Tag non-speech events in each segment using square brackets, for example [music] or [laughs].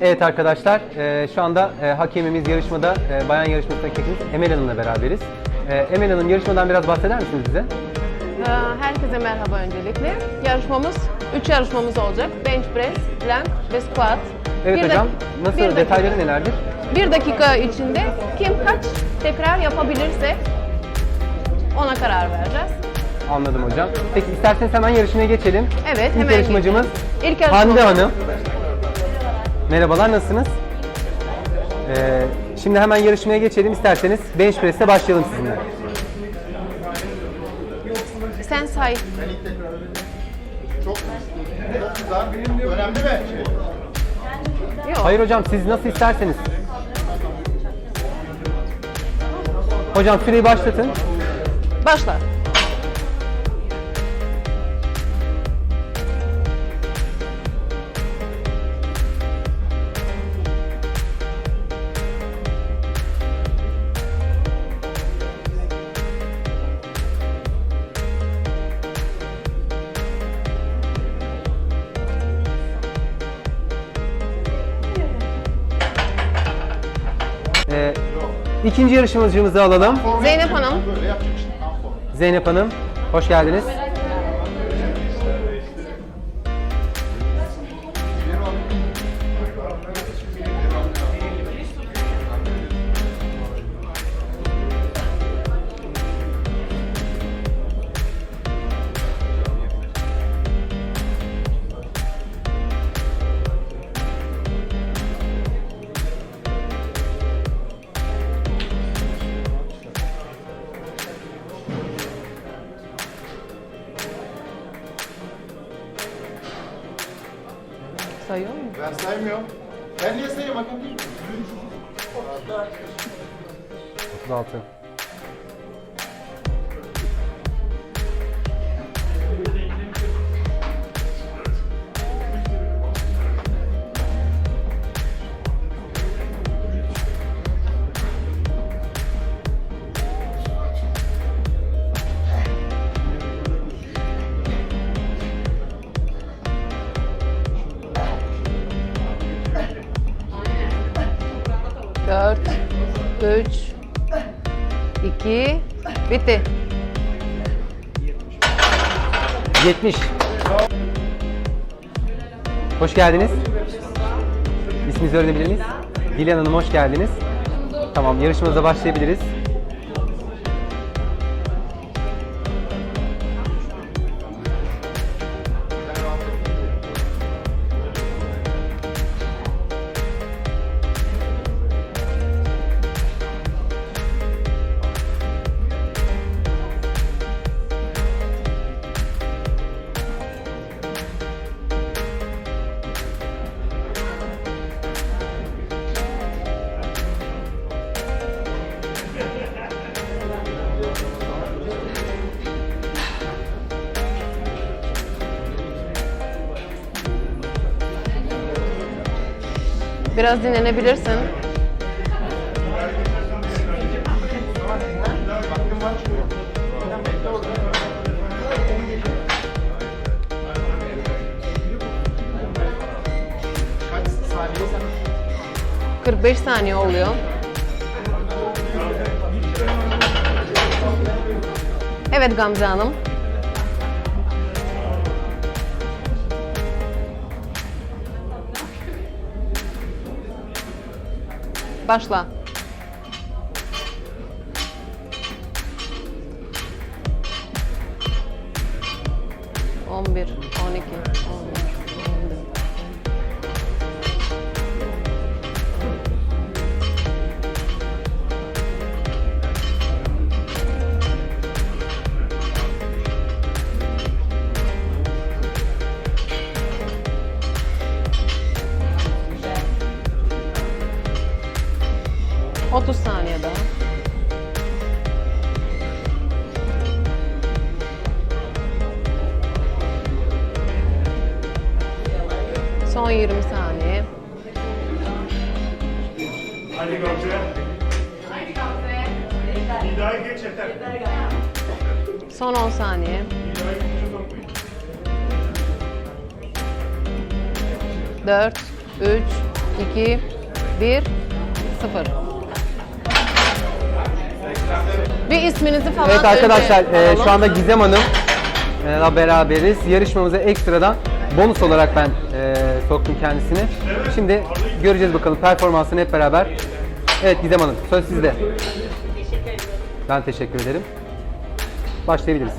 Evet arkadaşlar, e, şu anda e, hakemimiz yarışmada, e, bayan yarışmasındaki hakemimiz Emel Hanım'la beraberiz. E, Emel Hanım yarışmadan biraz bahseder misiniz bize? Herkese merhaba öncelikle. Yarışmamız, 3 yarışmamız olacak. Bench press, plank ve squat. Evet Bir hocam, dak- nasıl, bir dakika- detayları nelerdir? Bir dakika içinde kim kaç tekrar yapabilirse ona karar vereceğiz. Anladım hocam. Peki isterseniz hemen yarışmaya geçelim. Evet, İlk hemen yarışmacımız İlk yarışmamız. Hande Hanım. Merhabalar, nasılsınız? E, şimdi hemen yarışmaya geçelim. İsterseniz bench press'te başlayalım sizinle. Sen say. Çok güzel. Önemli mi? Yok. Hayır hocam, siz nasıl isterseniz. Hocam süreyi başlatın. Başla. İkinci yarışmacımızı alalım. Zeynep Hanım. Zeynep Hanım, hoş geldiniz. Sayıyor mu? Ben saymıyorum. Ben niye sayayım hakem değil mi? 36. 3 2 Bitti. 70. Hoş geldiniz. İsminizi öğrenebilir miyiz? Dilan Hanım hoş geldiniz. Tamam yarışmamıza başlayabiliriz. Saniye sen? 45 saniye oluyor. Evet Gamze Hanım. Başla. 4, 3, 2, 1, 0. Bir isminizi falan Evet arkadaşlar e, şu anda Gizem Hanım e, beraberiz. Yarışmamıza ekstradan bonus olarak ben e, soktum kendisini. Şimdi göreceğiz bakalım performansını hep beraber. Evet Gizem Hanım söz sizde. Ben teşekkür ederim. Başlayabiliriz.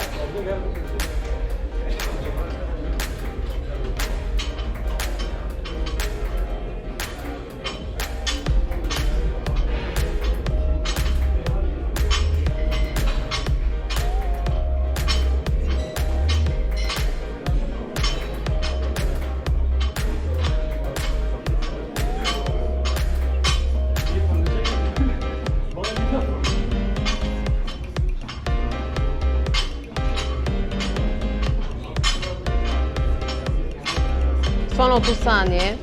30 saniye.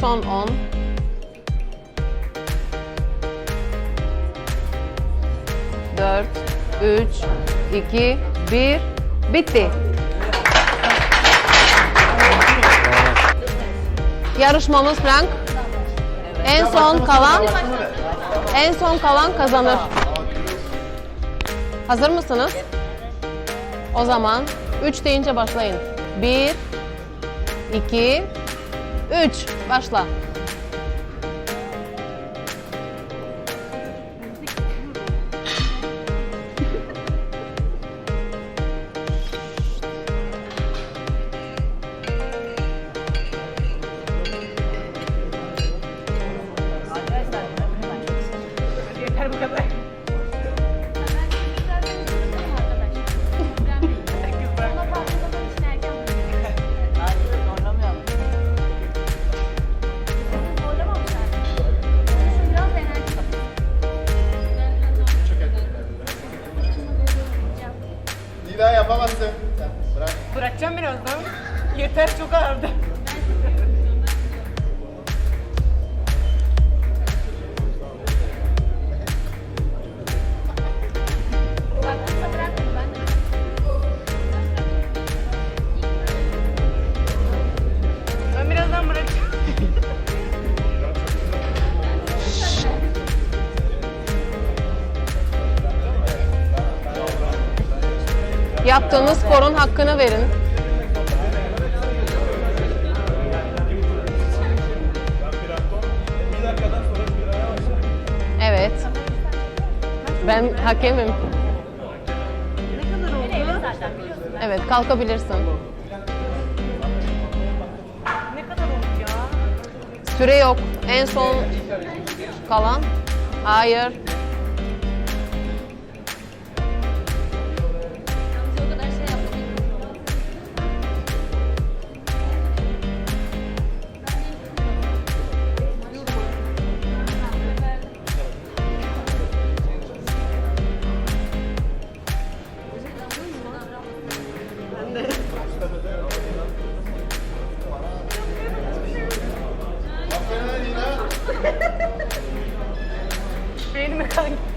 Son 10. Dört, üç, iki, bir. Bitti. Yarışmamız Frank. En son kalan en son kalan kazanır. Hazır mısınız? O zaman 3 deyince başlayın. 1 2 3 başla. Yeter çok ağırdı. Yaptığınız sporun hakkını verin. Ben hakemim. Evet, kalkabilirsin. Ne kadar oldu ya? Süre yok. En son kalan. Hayır. Thank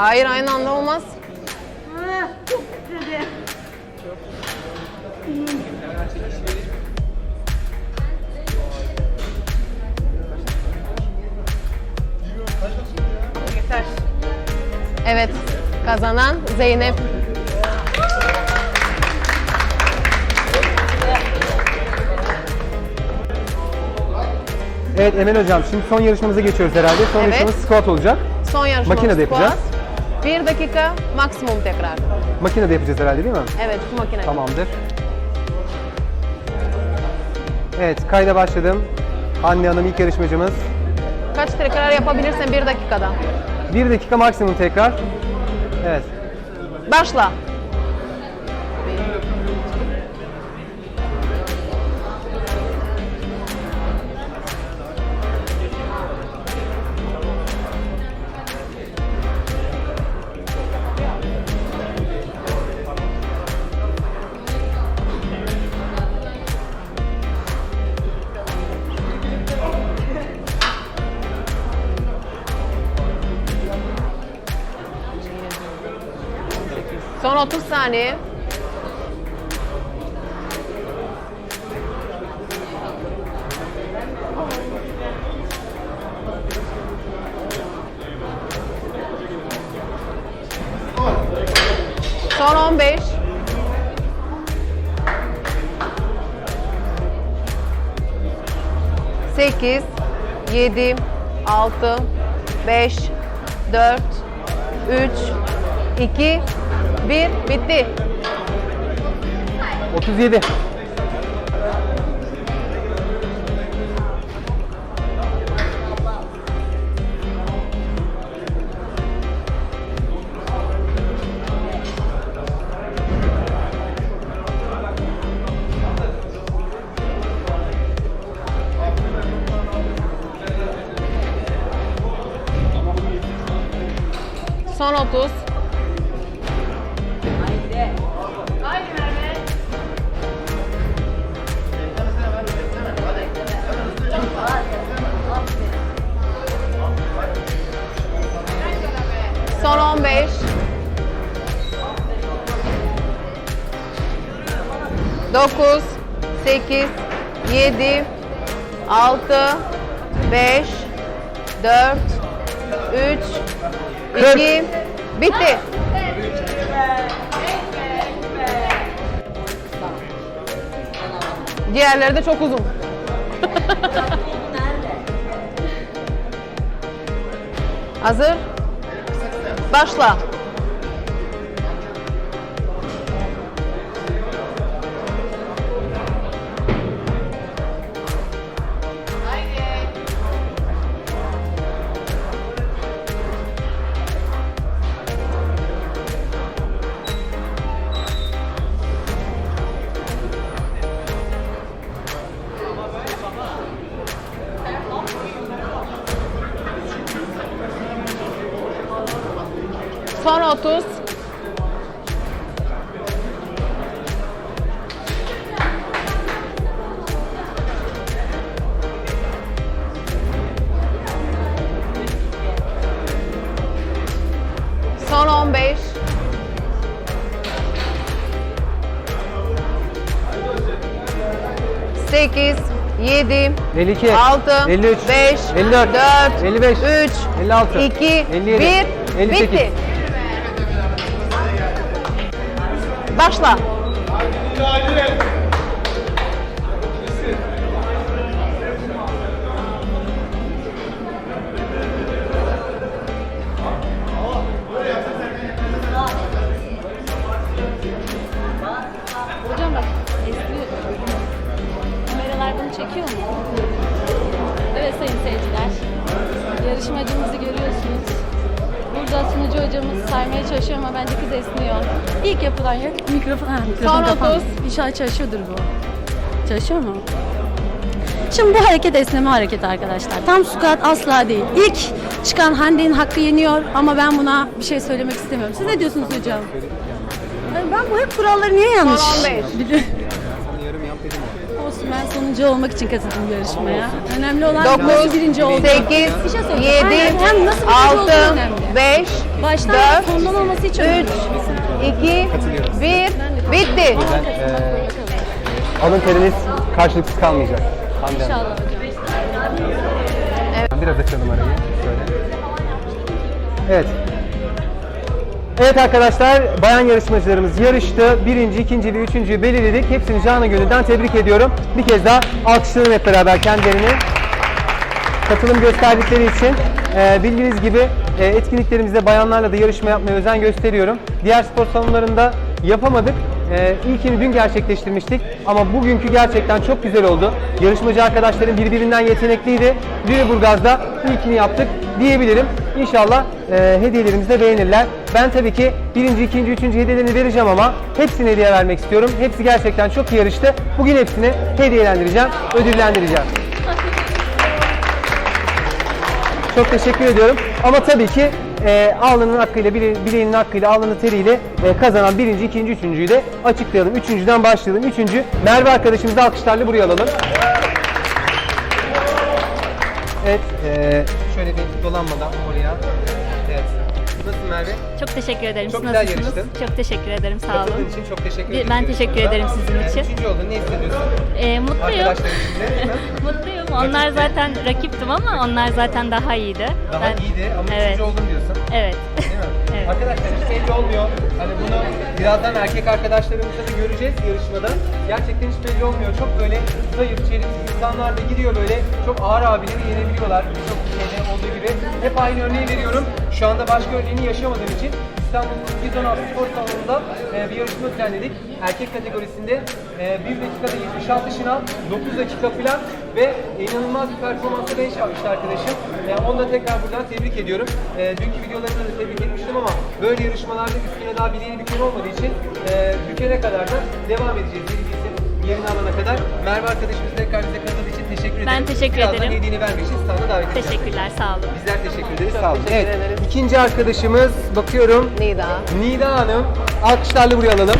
Hayır aynı anda olmaz. Yeter. Evet. Kazanan Zeynep. Evet Emel Hocam şimdi son yarışmamıza geçiyoruz herhalde. Son Evet. yarışmamız squat olacak. Son yarışmamız Makinede squat. yapacağız. Bir dakika maksimum tekrar. Makinede yapacağız herhalde değil mi? Evet bu makine. Tamamdır. Evet kayda başladım. Anne Hanım ilk yarışmacımız. Kaç tekrar yapabilirsen bir dakikada. Bir dakika maksimum tekrar. Evet. Başla. Son 30 saniye. Son 15. Sekiz, yedi, altı, beş, dört, üç, iki, bir. Bitti. 37. Son 30. 9 8 7 6 5 4 3 2 Bitti. Diğerleri de çok uzun. Hazır? Başla. 30. Son 15. Sekiz, yedi, 52. altı, 53. beş, 54. dört, 55. üç, 56. iki, 57. bir, 58. bitti. Başla. Hocam bak esniyor. Kameralar bunu çekiyor mu? Evet sayın seyirciler. Yarışmacımızı görüyorsunuz. Burada sunucu hocamız saymaya çalışıyor ama bence kız esniyor. İlk yapılan yer mikrofon. Ha, mikrofon otuz. İnşallah çalışıyordur bu. Çalışıyor mu? Şimdi bu hareket esneme hareketi arkadaşlar. Tam squat asla değil. İlk çıkan Hande'nin hakkı yeniyor ama ben buna bir şey söylemek istemiyorum. Siz ne diyorsunuz hocam? Ben bu hep kuralları niye yanlış? Son [laughs] 15. Sonuncu olmak için katıldım yarışmaya. Önemli olan 9, nasıl birinci olduğum. 8, Bir şey söyleyeceğim. 7, Aynen, hem nasıl birinci olduğu 6, önemli. 5, Baştan 4, sondan olması hiç önemli. 3, 2, 1, bitti. E, alın teriniz karşılıksız kalmayacak. Hande Hanım. İnşallah hocam. Biraz açalım arayı. Şöyle. Evet. Evet arkadaşlar, bayan yarışmacılarımız yarıştı. Birinci, ikinci ve üçüncüyü belirledik. Hepsini canı gönülden tebrik ediyorum. Bir kez daha alkışlayalım hep beraber kendilerini. Katılım gösterdikleri için Ee, bildiğiniz gibi e, etkinliklerimizde bayanlarla da yarışma yapmaya özen gösteriyorum. Diğer spor salonlarında yapamadık. Ee, ilkini dün gerçekleştirmiştik ama bugünkü gerçekten çok güzel oldu. Yarışmacı arkadaşlarım birbirinden yetenekliydi. Lüleburgaz'da ilkini yaptık diyebilirim. İnşallah e, hediyelerimizi de beğenirler. Ben tabii ki birinci, ikinci, üçüncü hediyelerini vereceğim ama hepsine hediye vermek istiyorum. Hepsi gerçekten çok iyi yarıştı. Bugün hepsini hediyelendireceğim, ödüllendireceğim. Çok teşekkür ediyorum. Ama tabii ki e, alnının hakkıyla, bile, bileğinin hakkıyla, alnının teriyle e, kazanan birinci, ikinci, üçüncüyü de açıklayalım. Üçüncüden başlayalım. Üçüncü, Merve arkadaşımızı alkışlarla buraya alalım. Evet, e, şöyle bir dolanmadan oraya. Evet. Nasılsın Merve? Çok teşekkür ederim. Çok Siz güzel nasılsınız? yarıştın. Çok teşekkür ederim. Sağ Katıldığın olun. için çok teşekkür ederim. ben teşekkür ederim sizin için. Üçüncü oldun. Ne hissediyorsun? Ee, mutluyum. Arkadaşların içinde. [laughs] mutluyum. Onlar zaten rakiptim ama onlar zaten daha iyiydi. Daha Ben- iyiydi ama Evet. üçüncü oldun diyorsun. Evet. Değil mi? Arkadaşlar hiç belli olmuyor. Hani bunu birazdan erkek arkadaşlarımızla da göreceğiz yarışmada. Gerçekten hiç belli olmuyor. Çok böyle zayıf, çeliksiz insanlar da gidiyor böyle. Çok ağır abileri yenebiliyorlar. Birçok şeyde olduğu gibi. Hep aynı örneği veriyorum. Şu anda başka örneğini yaşamadığım için İstanbul 216 Spor Salonu'nda e, bir yarışma düzenledik. Erkek kategorisinde e, 1 dakikada 76 şınav, 9 dakika falan ve inanılmaz bir performansla bench yapmıştı arkadaşım. E, onu da tekrar buradan tebrik ediyorum. E, dünkü videolarında da tebrik etmiştim ama böyle yarışmalarda üstüne daha bileğini büken olmadığı için e, bükene kadar da devam edeceğiz. Bilgisi yerini alana kadar. Merve arkadaşımız tekrar bize katıldığı için teşekkür ederim. Ben teşekkür Birazdan ederim. hediyeni vermek için standa davet edeceğim. Teşekkürler. Sağ olun. Bizler teşekkür ederiz. Sağ olun. Evet. ederim. İkinci arkadaşımız bakıyorum. Nida. Nida Hanım. Alkışlarla buraya alalım.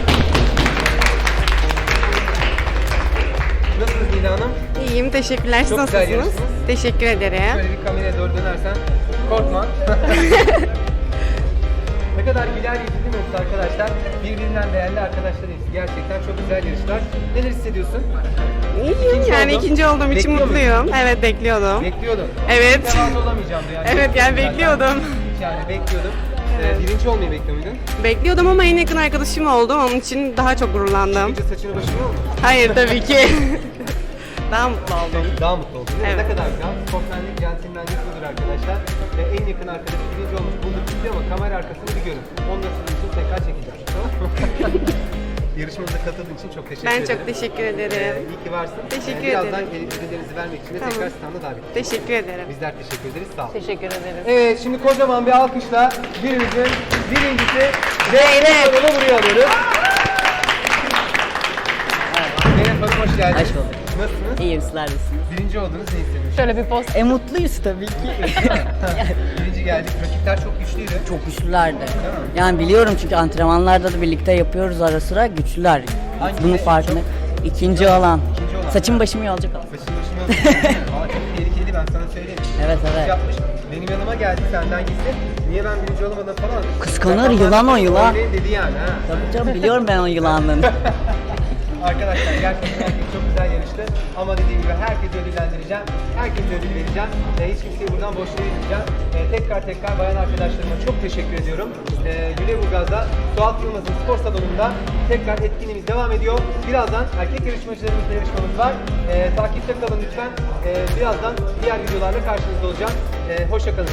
İyiyim, teşekkürler. Siz Çok güzel nasılsınız? yarıştınız. Teşekkür ederim. Şöyle bir kameraya doğru dönersen. Korkma. [laughs] ne kadar güler yüzlü değil mi arkadaşlar? Birbirinden değerli arkadaşlar hepsi. Gerçekten çok güzel yarışlar. Neler hissediyorsun? İyiyim, İkinci yani oldum. ikinci olduğum için Bekliyor muydun? mutluyum. Evet, bekliyordum. Bekliyordum. Evet. Olamayacağım yani. Evet, yani bekliyordum. Yani bekliyordum. Ee, birinci olmayı bekliyor muydun? Bekliyordum ama en yakın arkadaşım oldu. Onun için daha çok gururlandım. Önce saçını başını mı? Hayır, tabii ki. [laughs] daha mutlu oldum. Daha mutlu mi? Evet. Ne kadar güzel. Sportmenlik, centilmenlik budur arkadaşlar. Ve en yakın arkadaşı birinci olmuş bulduk bitti ama kamera arkasını bir görün. Onu da sizin için tekrar çekeceğim. Tamam mı? [laughs] Yarışmamıza katıldığın için çok teşekkür Ben ederim. çok teşekkür ederim. Ee, iyi ki varsın. Teşekkür Ee, Birazdan ederim. ödüllerinizi vermek için de Tamam. tekrar standa davet edeceğim. Teşekkür ederim. Bizler teşekkür ederiz. Sağ olun. Teşekkür ederim. Evet şimdi kocaman bir alkışla birimizin birincisi Zeynep Hanım'ı buraya alıyoruz. Zeynep Hanım hoş geldiniz. Hoş bulduk. Nasılsınız? İyiyim sizler misiniz? Birinci oldunuz ne hissediyorsunuz? Şöyle bir post. E mutluyuz tabii ki. [laughs] Birinci geldik. Rakipler çok güçlüydü. Çok güçlülerdi. Yani biliyorum çünkü antrenmanlarda da birlikte yapıyoruz ara sıra güçlüler. Hangisi Bunun en farkında. çok? İkinci olan. İkinci olan. Saçım başımı yolacak olan. Başın başına Aa, çok tehlikeli ben sana söyleyeyim. Evet, evet. Yapmış. Benim yanıma geldi senden gitti. Niye ben birinci olamadım falan. Kıskanır, yılan o, yılan. söyleyin dedi yani ha. Tabii canım biliyorum ben o yılanlığını. [laughs] Arkadaşlar gerçekten herkes çok güzel yarıştı. Ama dediğim gibi herkesi ödüllendireceğim. Herkese ödül vereceğim. E, hiç kimseyi buradan boş vermeyeceğim. E, tekrar tekrar bayan arkadaşlarıma çok teşekkür ediyorum. E, Güleburgaz'da Suat Yılmaz'ın spor salonunda tekrar etkinliğimiz devam ediyor. Birazdan erkek yarışmacılarımızla yarışmamız var. E, takipte kalın lütfen. E, birazdan diğer videolarla karşınızda olacağım. E, hoşça kalın.